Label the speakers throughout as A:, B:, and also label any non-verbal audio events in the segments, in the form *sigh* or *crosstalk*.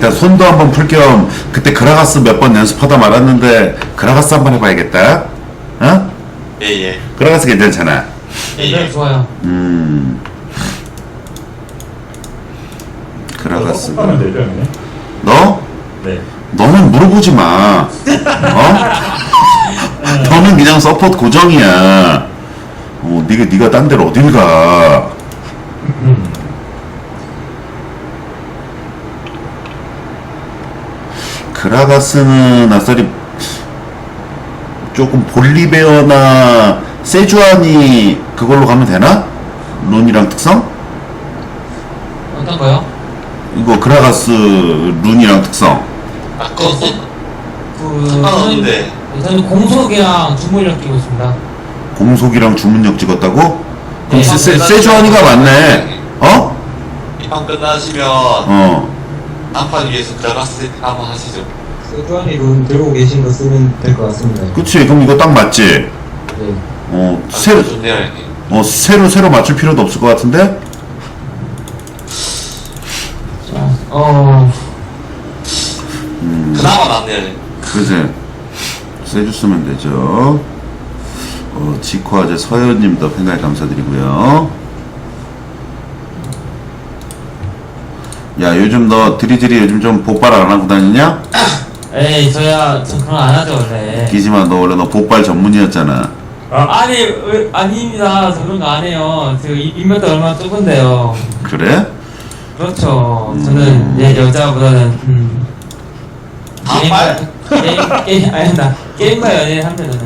A: 아 일단 손도 한번 풀 겸 그때 그라가스 몇 번 연습하다 말았는데 그라가스 한번 해봐야겠다. 어?
B: 예예.
A: 그라가스 괜찮잖아.
C: 네,
B: 예예.
C: 좋아요.
A: 음. 그라가스.
D: 하면 되죠, 형님?
A: 너?
D: 네.
A: 너는 물어보지 마. 어? 너는 그냥 서포트 고정이야. 어, 네가 네가 딴 데로 어딜 가? 그라가스는 아싸리 조금 볼리베어나 세주안이 그걸로 가면 되나? 룬이랑 특성?
C: 어떤 거요?
A: 이거 그라가스 룬이랑 특성.
B: 아 그거
C: 그
B: 상관없는데.
C: 저는, 공속이랑 주물력 끼고 있습니다.
A: 공속이랑 주문력 찍었다고? 그럼
C: 네.
A: 세, 세, 세주안이가 맞네. 어?
B: 이판 끝나시면
A: 어.
B: 단판 위에서 때 한번 하시죠.
E: 세주안이 룬 들고 계신 거 쓰면 될 것 같습니다.
A: 그치. 그럼 이거 딱 맞지?
E: 네.
A: 어,
B: 아,
A: 새로,
B: 좋네요 형님.
A: 어, 새로, 새로 맞출 필요도 없을 것 같은데?
C: 자, 어,
B: 그나마 낫네요. 형님.
A: 그지? 세주 쓰면 되죠. 어, 지코아제 서현님도 팬가에 감사드리고요. 야, 요즘 너 드리즈리 요즘 좀 복발 안 하고 다니냐? *laughs*
C: 에이, 저야, 전 그런 거안 하죠, 원래.
A: 기지마, 너 원래 너 복발 전문이었잖아.
C: 아니, 왜- 아닙니다. 저 그런 거 안 해요. 저 이- 인맥도 얼마나 좁은데요.
A: 그래?
C: 그렇죠.
A: 음.
C: 저는 예, 여자보다는, 음.
B: 단발?
C: 게임, 게임, 아니, 나, 게임과 연애를 하면은,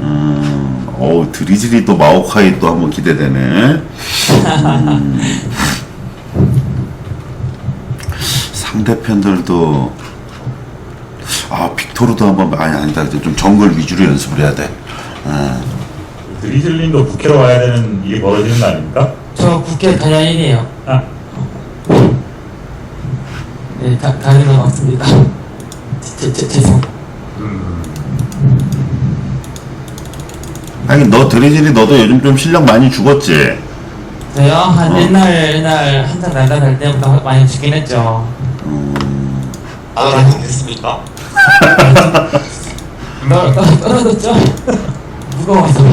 A: 음, 어우, 드리즐이 또 마오카이 또 한번 기대되네. 음. *laughs* 상대편들도, 아, 빅토르도 한번, 아니, 아니다. 이제 좀 정글 위주로 연습을 해야 돼. 아,
D: 드리즐링도 국회로 와야 되는 일이 벌어지는 거 아닙니까?
C: 저 국회 단양인이에요.
D: 아,
C: 네, 다, 다른 건 없습니다. 제, 제, 죄송.
A: 하긴 너 드리즐이 너도 요즘 좀 실력 많이 죽었지?
C: 저요? 한
A: 어.
C: 옛날, 옛날 한참 날다닐 때부터 많이 죽긴 했죠.
B: 나도 안 됐습니까?
C: 떨어졌죠? 무거워서.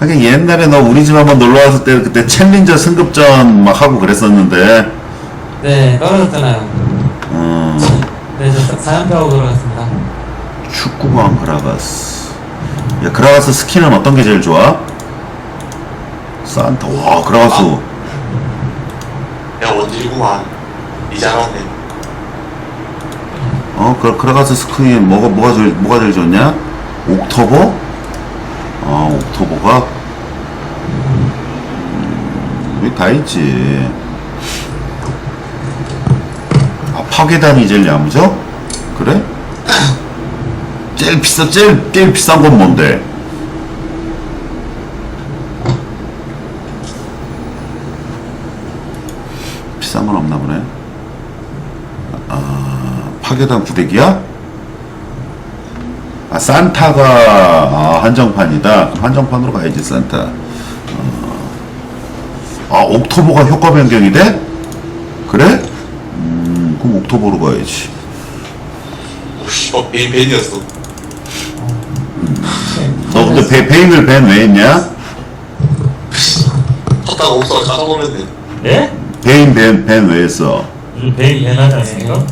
A: 하긴 옛날에 너 우리 집 한번 놀러 왔을 때 그때 챌린저 승급전 막 하고 그랬었는데,
C: 네, 떨어졌잖아요.
A: 음,
C: 네, 저 사연표하고 들어갔습니다.
A: 축구광 그라가스. 야, 그라가스 스킨은 어떤 게 제일 좋아? 산타. 와, 그라가스.
B: 야 원딜구만. 이 잘하네.
A: 어, 그, 그라가스 스킨 뭐가, 뭐가 제일, 뭐가 제일 좋냐? 옥토버? 어, 옥토버가? 음, 여기 다 있지. 아, 파괴단이 제일 야무져? 그래? *coughs* 제일 비싸, 제일, 제일 비싼 건 뭔데? 비싼 건 없나 보네. 파괴단 구대기야? 아 산타가 아, 한정판이다. 그럼 한정판으로 가야지 산타. 어. 아 옥토버가 효과 변경이 돼? 그래? 음 그럼 옥토버로 가야지.
B: 오씨, 어, 베인 베인이었어.
A: 너 근데 베, 베인을 벤 왜 했냐?
B: 쳤다가 없어 까먹었는데.
D: 예?
A: 베인 벤 벤왜 했어?
D: 요즘 베인 배나지 않습니까?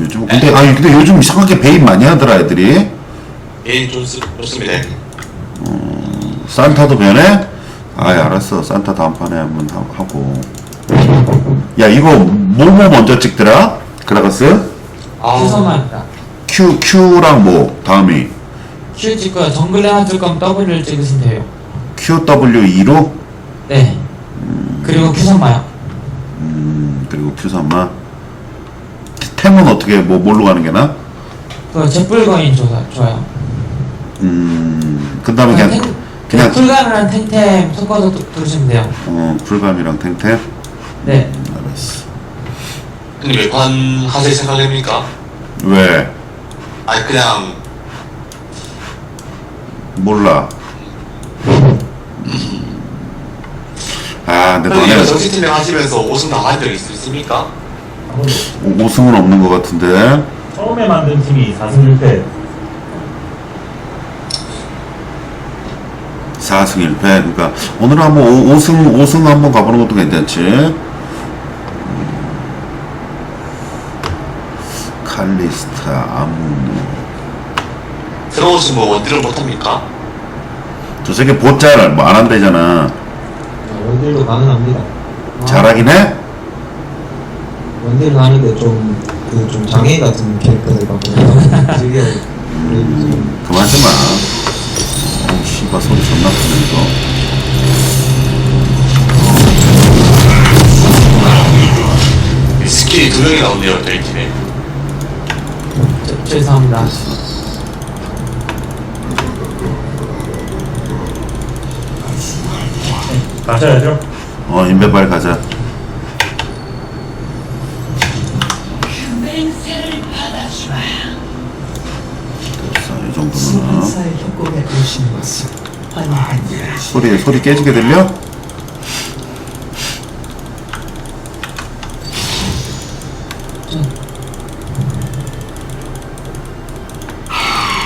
A: 요즘 근데 아니 근데 요즘 이상하게 베인 많이 하더라 애들이.
B: 좀 쓰, 좋습니다. 형님.
A: 산타도 변해? 아이 알았어 산타 다음 판에 한번 하- 하고 야 이거 뭐뭐 먼저 찍더라? 그라가스?
C: 큐선만입니다.
A: Q, Q랑 뭐 다음이
C: 큐 찍고요. 정글레 하실 거면 W를 찍으시면 돼요.
A: QW2로
C: 네. 그리고 큐선마요.
A: 음, 그리고 Q3마 템은 어떻게 뭐 뭘로 가는 게 나?
C: 그 jet불거인 좋아, 좋아요.
A: 음, 그 다음에 그냥
C: 탱-
A: 그냥
C: 쿨감이랑 탱템 섞어서 두- 두르시면 돼요.
A: 어, 불감이랑 탱템
C: 네.
A: 알았어
B: 근데 몇판 하실 생각입니까?
A: 왜?
B: 아니 그냥
A: 몰라 아 근데
B: 이거
A: 너네
B: 정치팀장 하시면서 오승 나간 적 있- 있습니까?
D: 한 번도.
A: 5승은 없는 것 같은데.
D: 처음에 만든 팀이 4승 1패.
A: 4승 1패. 그러니까 오늘 한번 5, 승 5승 한번 가보는 것도 괜찮지. 음. 칼리스타, 아무누.
B: 들어오신 뭐 원딜을 못합니까?
A: 저 새끼 보짤 뭐안 한대잖아.
E: 원딜도 가능합니다.
A: 잘하긴 해?
E: 원딜은 하는데 좀, 그, 좀 장애인 같은 캐릭터들 갖고 즐겨. 음,
A: 그만 좀 마. 어우, 씨발, 소리 존나 크네, 이거.
B: 이 스킬이 두 명이 나오네요, 저희 팀에.
C: 죄- 죄송합니다.
D: 가셔야죠.
A: 어, 인베 빨리 가자.
F: 수반사의 협곡에 오신 것을 환영합니다.
A: 소리, 소리 깨지게 들려?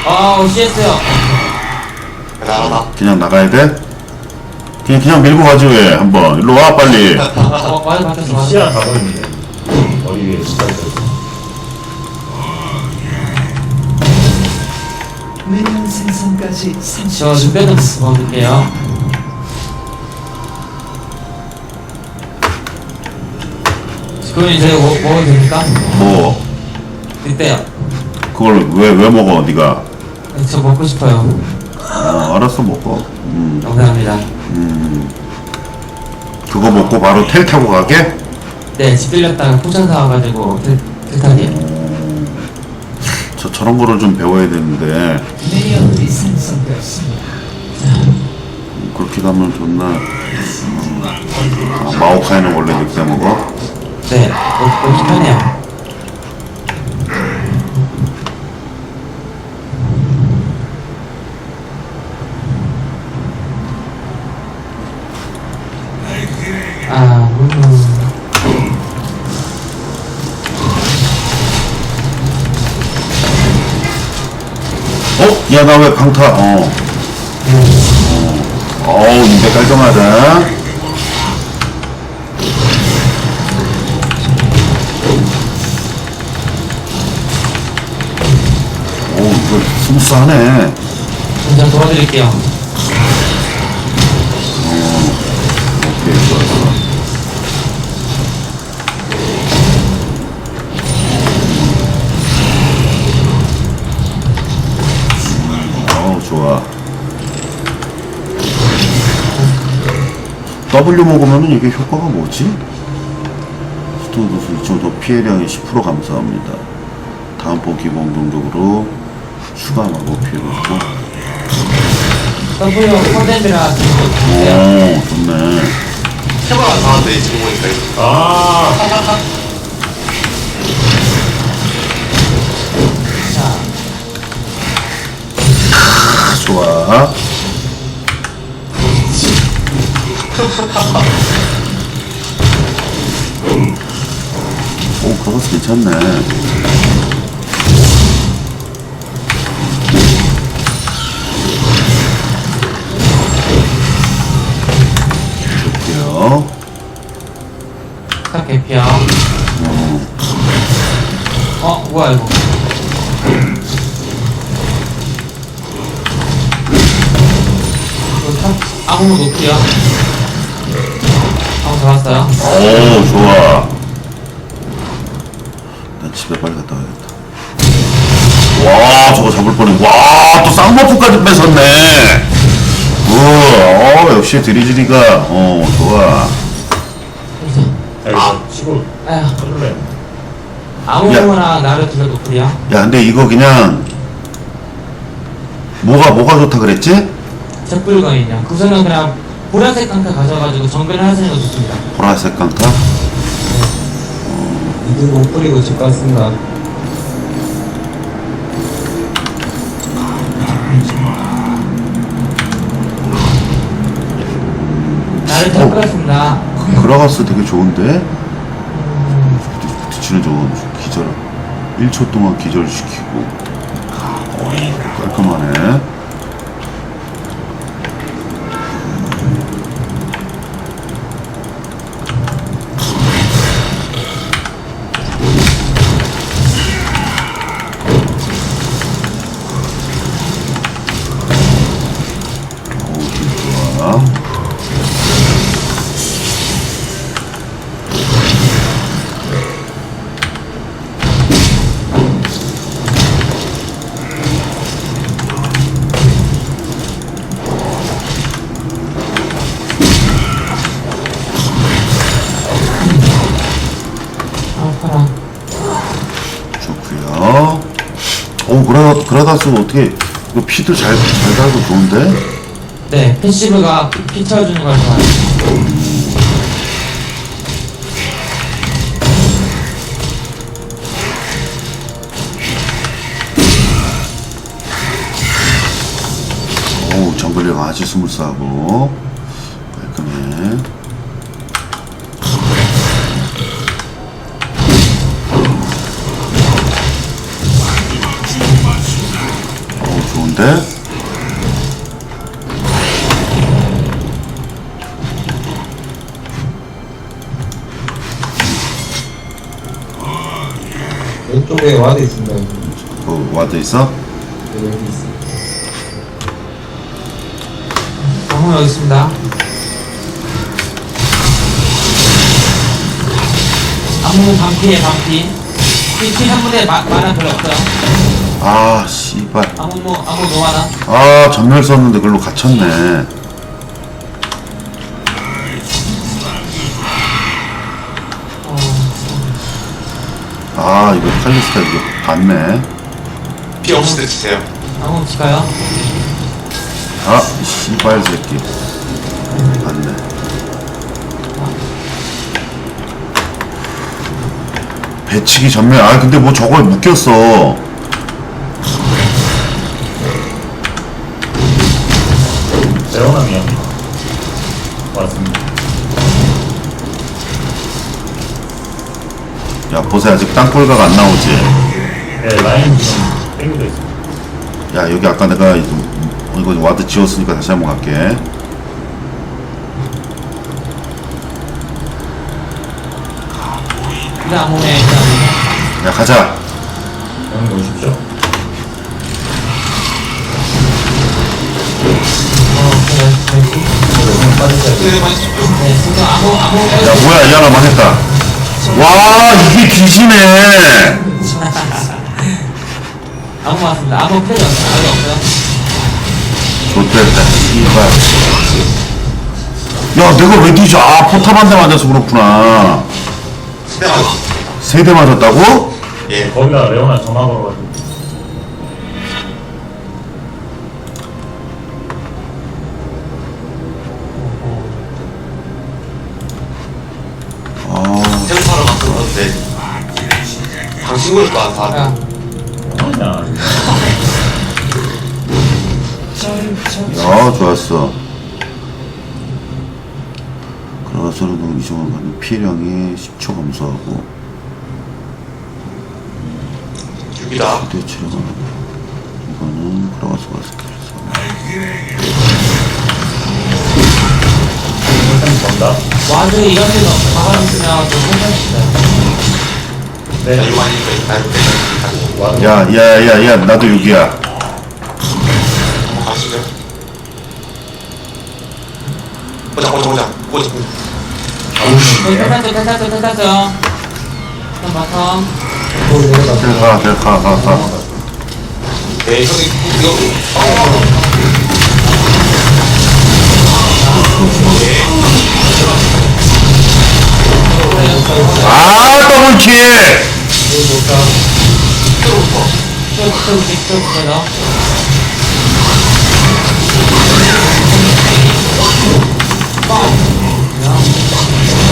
C: 아, OCS요.
B: 대단하다.
A: 그냥 나가야 돼? 그냥, 그냥 밀고 가지, 왜, 한번. 일로 와, 빨리.
C: 어, 맞아, 맞았어, 맞았어.
D: 시야 가버립니다. 머리 위에 시야
F: 생성까지 30초
C: 저 눈빼 좀 먹을게요. 그분이 저희 뭐, 먹어도 됩니까?
A: 뭐,
C: 이때요.
A: 그걸 왜, 왜 먹어, 니가?
C: 저 먹고 싶어요.
A: 어, 알았어, 먹어. 음,
C: 감사합니다.
A: 그거 먹고 바로 텔 타고 가게?
C: 네, 집 들렸다가 포션 사와가지고 들- 들타기.
A: 저, 저런 거를 좀 배워야 되는데. 그렇게 가면 존나. 음, 아, 마오카이는 원래 늑대 먹어?
C: 네, 먹- 먹기 편해요.
A: 야, 나 왜 강타, 어. 어, 어우, 인데 깔끔하다. 오, 이거 스무스하네.
C: 먼저 도와드릴게요.
A: 오케이, 좋아, W 먹으면은 이게 효과가 뭐지? 스톤도수 2.5 피해량이 10% 감소합니다. 다음 번 기본 공격으로 추가 마법 피해를 주고.
C: W 콘덴드라
A: 오. 좋네.
B: 해봐가 나한테 지금 보니까 이거.
D: 아,
C: 자,
A: 좋아. 오, 그거 괜찮네. 볼게요.
C: 딱 개피야. 어, 뭐야, 이거. 이거 참, 아무 높이야. 잡았어요.
A: 오, 좋아. 나 집에 빨리 갔다 와야겠다. 와, 저거 잡을 뻔해. 와, 또 쌍버프까지 뺏었네. 우와, 어, 역시 드리즈리가, 어, 좋아.
D: 여기서 치고
C: 아휴,
D: 쳐줄래요?
C: 아무거나 나를 들려 높이야.
A: 야, 근데 이거 그냥, 뭐가, 뭐가 좋다 그랬지?
C: 적불거이냐. 그거는 그냥 보라색 깡카 가져가지고 정글을 하시는 거 좋습니다.
A: 보라색 깡타?
E: 이들 못 뿌리고 집 갔습니다.
C: 나를 잘 끌었습니다.
A: 그라가스 되게 좋은데? 위치는 좀 기절 1초 동안 기절시키고 어, 깔끔하네 그라 그라다스 어떻게 이거 피도 잘 잘 달고 좋은데?
C: 네, 패시브가 피, 피 채워주는 걸 좋아해요.
A: 오 정글력 아주 스무스하고
E: 와드 있습니다.
A: 그 와드 있어?
E: 네, 여기 있어.
C: 방금 여기 있습니다. 아무 반피에 반피. 피피 한 분에 마, 만화 별로 없어요.
A: 아 씨발.
C: 아무 뭐 아무 노 하나.
A: 아 전멸 썼는데 그걸로 갇혔네. 아 이거 칼리스타 이거 봤네.
B: 피 없을 때 주세요.
C: 아무 없을까요?
A: 아 씨발 새끼. 봤네. 배치기 전멸. 아 근데 뭐 저걸 묶였어.
D: 레오나미요. 맞습니다.
A: 야 보세 아직 땅굴각 안 나오지.
D: 네, 라인 지금 땡겨져 있습니다.
A: 야 여기 아까 내가 이거, 이거 와드 지웠으니까 다시 한번 갈게.
C: 일단 아무에 일단
A: 야 가자.
D: 그냥 놓으십시오.
C: 어 그래 그래.
B: 네.
C: 네 지금 아무 아무
A: 야 뭐야 이 하나 망했다. 와 이게 뒤지네. *laughs*
C: 아무 맞습니다. 아무 필요 없어요. 아무 없어요.
A: 좋됐다 씨발. 야 내가 왜 뒤져? 아 포탑 한 대 맞아서 그렇구나.
B: 네,
A: 맞세대 맞았다고?
B: 예.
D: 거기다 레오나 전화 걸어가지고.
B: 많다.
C: 야,
D: 아니야.
A: 야, 좋았어. 그라서는 이종을 가는 피해량이 10초 감소하고,
B: 죽이다.
A: 그때 체력은, 이거는 스킬에서.
D: 일단 전다.
C: 와드 이런 데서 가만히 있으면 좀 괜찮겠어요.
D: 네.
A: 야, 야, 야, 야, 나도 여기야.
B: 가시죠. 보자, 보자, 보자. 보자.
C: 그럼 바텀.
E: 가,
A: 가, 가.
B: 네, 형이 이거
A: 아, 더블킬!
C: 쭉, 쭉, 쭉, 쭉, 그래서.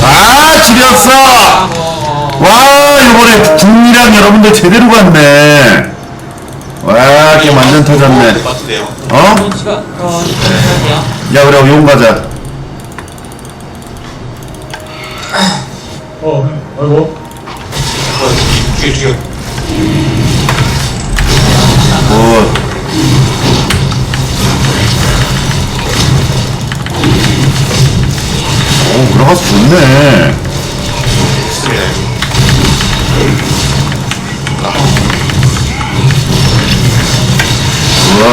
A: 아, 지렸어! 와, 이번에 국미랑 여러분들 제대로 갔네. 와, 게임 완전 터졌네. 어? 야, 우리 용 가자.
D: 어, 아이고.
B: 죽여 죽여
A: 굿. 오, 들어가서 좋네.
B: 좋습니다
A: 우와.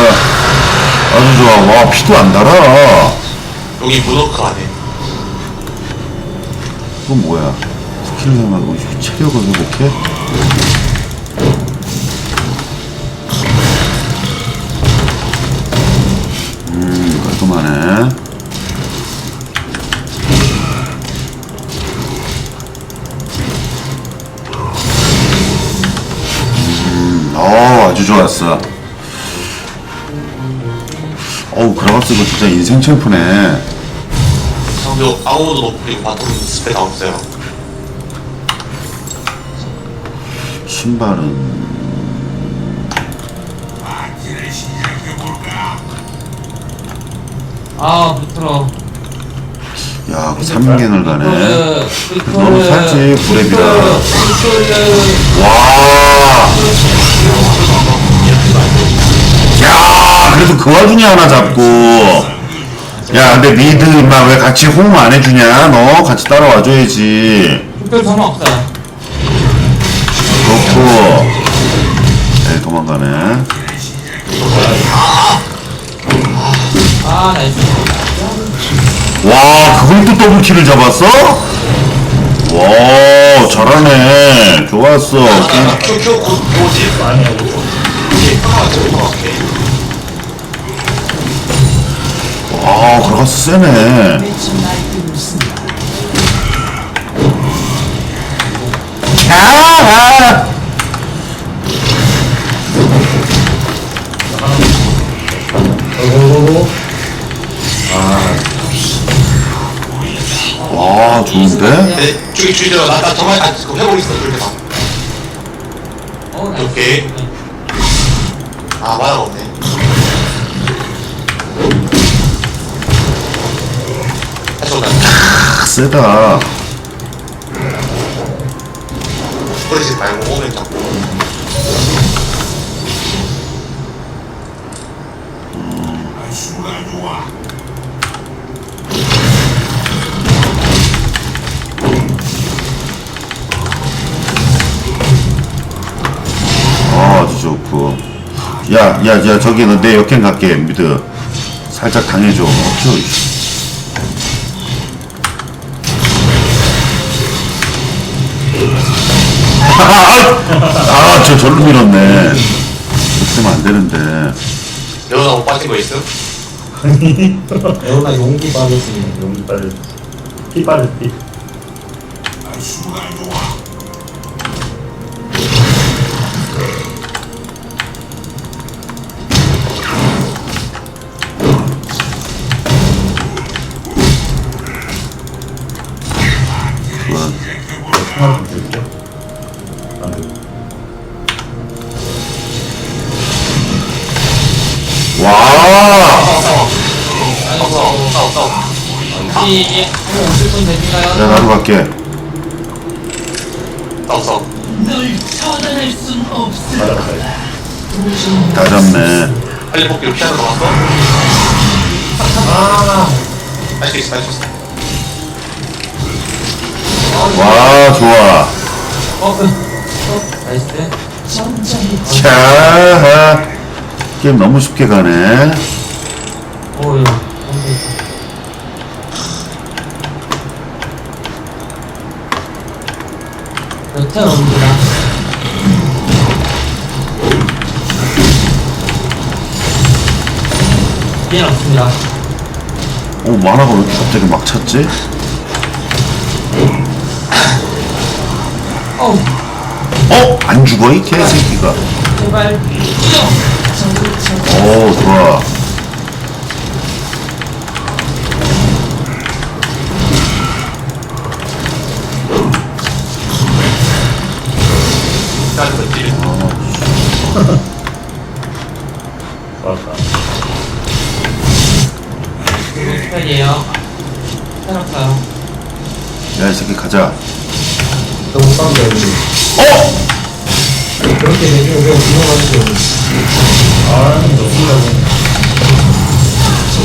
A: 아주 좋아. 와, 피도 안 달아.
B: 여기 무너크 안에
A: 그건 뭐야? 사용하고 체력을 회복해? 음, 깔끔하네. 음, 어, 아주 좋았어. 어우, 그라가스 이거 진짜 인생 챔프네.
B: 상대 그리고 바텀 스펠 다 없어요
A: 신발은
C: 아 부끄러.
A: 야, 그 3개를 가네.
C: 그
A: 너무 살지, 브랩이라. 와. 야, 그래도 그 와중에 하나 잡고. 야, 근데 미드 인마 왜 같이 호응 안 해주냐? 너 같이 따라와줘야지.
C: 특별 전화 없어 요.
A: 그렇고. 에이, 도망가네.
C: 아.
A: 와, 그걸 또 더블킬을 잡았어? 와, 잘하네. 좋았어.
B: 큐큐
A: 와, 그라가스 세네.
F: 있습니다.
A: 아! 와, 좋은데?
B: 네 죽이 죽이더라 나나 정말 아 그거 해보고 있어 그렇게 봐
C: 어 나이스.
B: 오케이. 아 마야가 없네 다시 온다
A: 아, 세다.
B: 버리지 말고 오면 잡고
A: 아, 아주 좋고. 야, 야, 야, 저기 너내 역행 갈게, 미드. 살짝 당해줘. 어쭈, 이씨. 아, 저 절로 밀었네. 그렇게 하면 안 되는데.
B: 여자 못 빠진 거 있음?
E: 레오나 용기 빠졌습니다.
D: 용기 빨리. 피 피.
C: 혹시 한번 오실 분
A: 야,
C: 되신가요?
A: 나도 갈게.
B: 싸워 싸워
F: 널 처단할 순 없을.
A: 다 잡네.
B: 빨리 뽑기로 피하는 거 봤어? 할수 있어 할수 있어
A: 와, 좋아.
C: 어, 그, 어, 나이스.
A: 자, 게임 너무 쉽게 가네.
C: 오, 예. 옵니다. 얘는 없습니다.
A: 오, 만화가 왜 이렇게 갑자기 막 찼지?
C: 어우,
A: 어? 안 죽어, 이 개새끼가.
C: 제발.
A: 오, 좋아. 가자. 어?
E: 그렇게 운영하는
D: 아.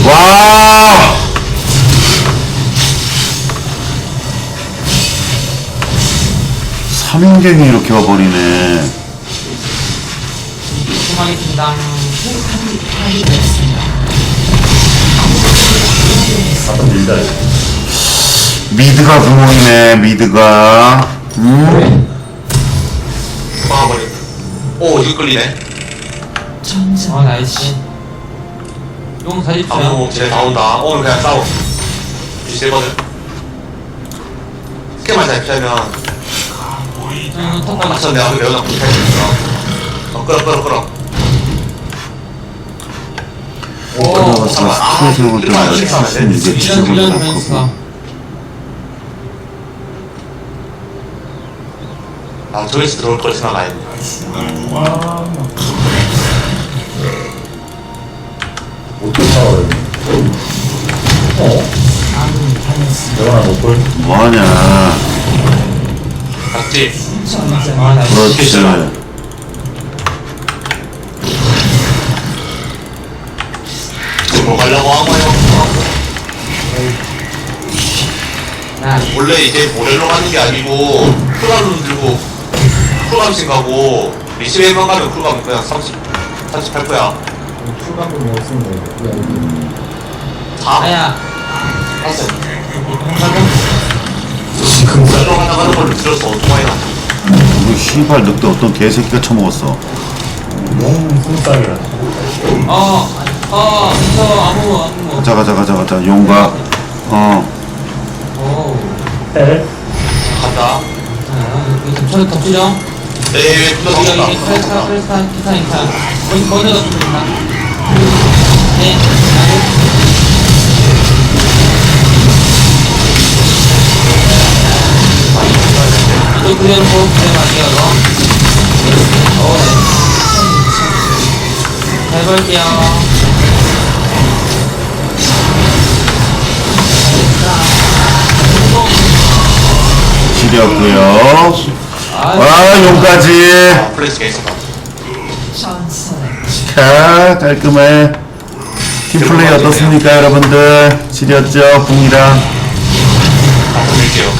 A: 와! 삼인갱이 이렇게 와버리네.
C: 수고하겠습니다.
F: 포탑이 파괴됐습니다.
A: 미드가 구멍이네, 미드가. 음?
B: 막아버려. 오, 이거 끌리네.
C: 어, 나이스. 용 사십시오.
B: 아무 쟤 나온다. 오늘 그냥 싸워. 이 세거든. 스케만 잘 피하면
C: 용 턱까지
B: 맞춰 내가 그 레오나 붙을 수 있어. 어, 끌어, 끌어, 끌어.
C: 오,
A: 세울 때
B: 아,
A: 내가 쳤으면 이게
C: 이런
A: 지적을
C: 멘스가.
A: 거고.
B: 아, 저기서 들어올 걸 생각 안 했네.
D: 어?
A: 뭐하냐.
B: 맞지?
C: 아, 나이스.
A: 그렇지.
B: 지금 뭐 가려고 한 거예요?
C: 나
B: 원래 이제 모렐로 가는 게 아니고 쿨감을 들고 쿨감신 가고 리시베이만 가면 쿨감 그냥 30, 38%야
E: 출감금이 없으면 그냥
B: 4?
C: 아야.
B: 모렐로 하나 가는 걸 들었어 오토바이 나
A: 우리 씨발 늑대 어떤 개새끼가 처먹었어.
D: 용 순싸기라.
C: 어, 어, 저 아무 아무.
A: 가자, 가자, 가자, 가자. 용가. 어.
C: 오.
D: 텔?
B: 간다
C: 자, 여기 좀 쳐도 덮치죠?
B: 네 분노
C: 여기 여기 크레스타 크레스타 기타 기타. 거기 거기 덮습니다. 네. 또 그대로 보고 그대로 갈게요, 이거. 오, 네. 잘 볼게요.
A: 지렸고요
C: 아,
A: 와, 용까지. 자, 깔끔해. 팀플레이 어떻습니까, 여러분들? 지렸죠?
B: 드릴게요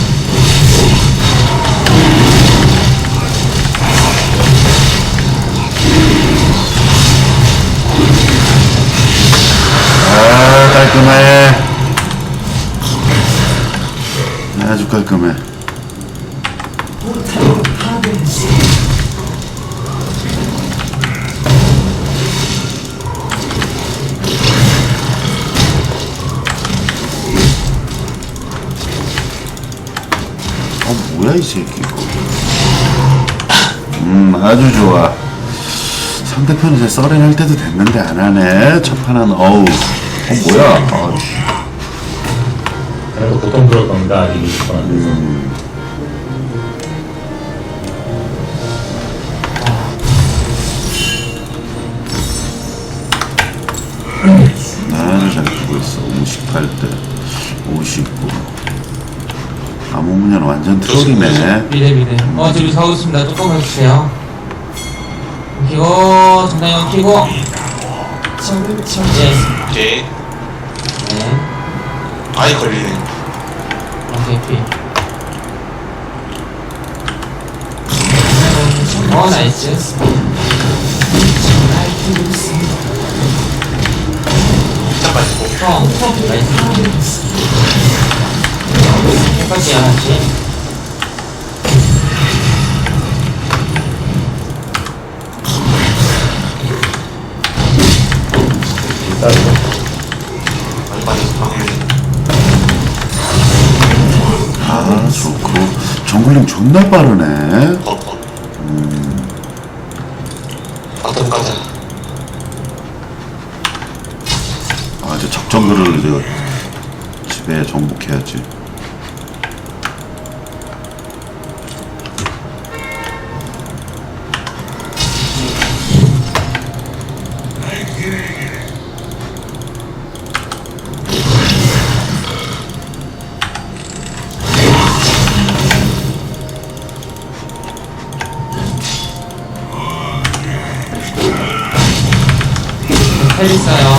A: 아, 깔끔해. 아주 깔끔해. 뭐야, 이 새끼. 음, 아주 좋아. 상대편이 이제 썰렌 할 때도 됐는데 안 하네. 첫 판은, 어우. 어, 뭐야. 아, 씨.
D: 그래도 보통 들어올 겁니다. 아직 20분 안 돼서.
A: 아주 잘 크고 있어. 58대, 59. 아무문연 완전 트롤이네.
C: 미래 미래. 어, 저기 사고 있습니다. 조금 해주세요. 키고, 정당형 키고.
F: 적을
C: 예.
F: 처치했습니다.
B: 오케이
C: 네.
B: 아이 걸리네
C: 오케이, 피. 어, 나이스.
F: 날뛰고 있습니다.
B: 잠깐 있고
C: 어, 나이스.
B: 빠져서 방금
A: 아, 좋고. 정글링 존나 빠르네.
B: 걷고 바텀 가자
A: 아, 이제 적정글을 이제 집에 정복해야지.
C: 있어요.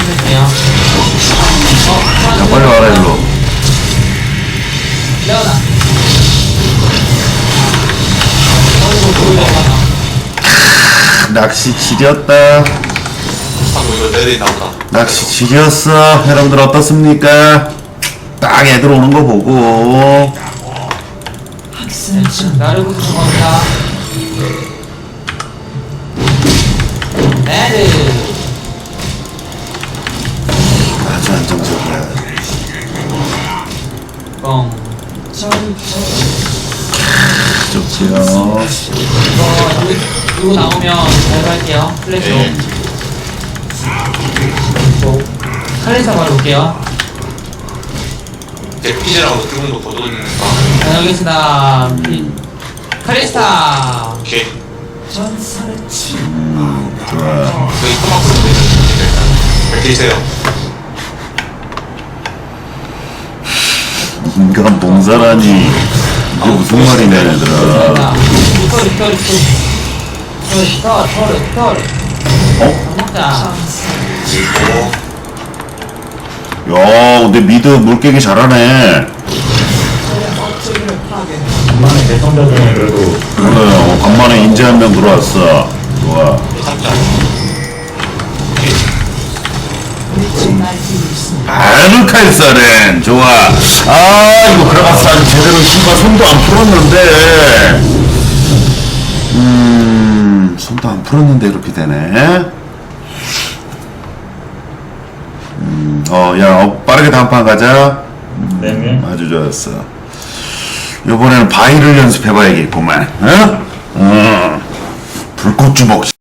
C: 힘낼게요. 어,
A: 야, 빨리 와라, 일로.
C: 레오나.
A: 낚시 지렸다.
B: 이거.
A: 낚시 지렸어. 여러분들 어떻습니까? 딱 애들 오는 거 보고.
F: 중
C: 나를 겁니다.
A: 좋지요.
C: 이거, 이거, 나오면 잘 갈게요. 플래시.
B: 네.
C: 또, 칼리사 바로 볼게요.
B: 제 피지라고 들은 거 보도니까.
C: 자, 여기 있습니다. 피- 칼리스타.
B: 오케이.
A: 좋아.
B: 저희 토마토 좀 이렇게 있어요.
A: 인간 봉사라니. 이게 무슨 말이냐, 얘들아.
C: 자, 털이, 털이, 털이. 털이, 털, 털, 털.
A: 어? 야, 근데 미드 물 깨기 잘하네.
D: 간만에 대성자 중에 그래도
A: 그래, 간만에 인재 한 명 들어왔어. 좋아.
B: 삼자.
A: 아르칼사렌 좋아. 아, 이거 그라가스 아주 제대로 신발 손도 안 풀었는데. 음, 손도 안 풀었는데 이렇게 되네. 음, 어, 야, 어, 빠르게 다음 판 가자.
D: 네 형님
A: 아주 좋았어. 이번에는 바위를 연습해봐야겠구만. 어? 어. 불꽃 주먹.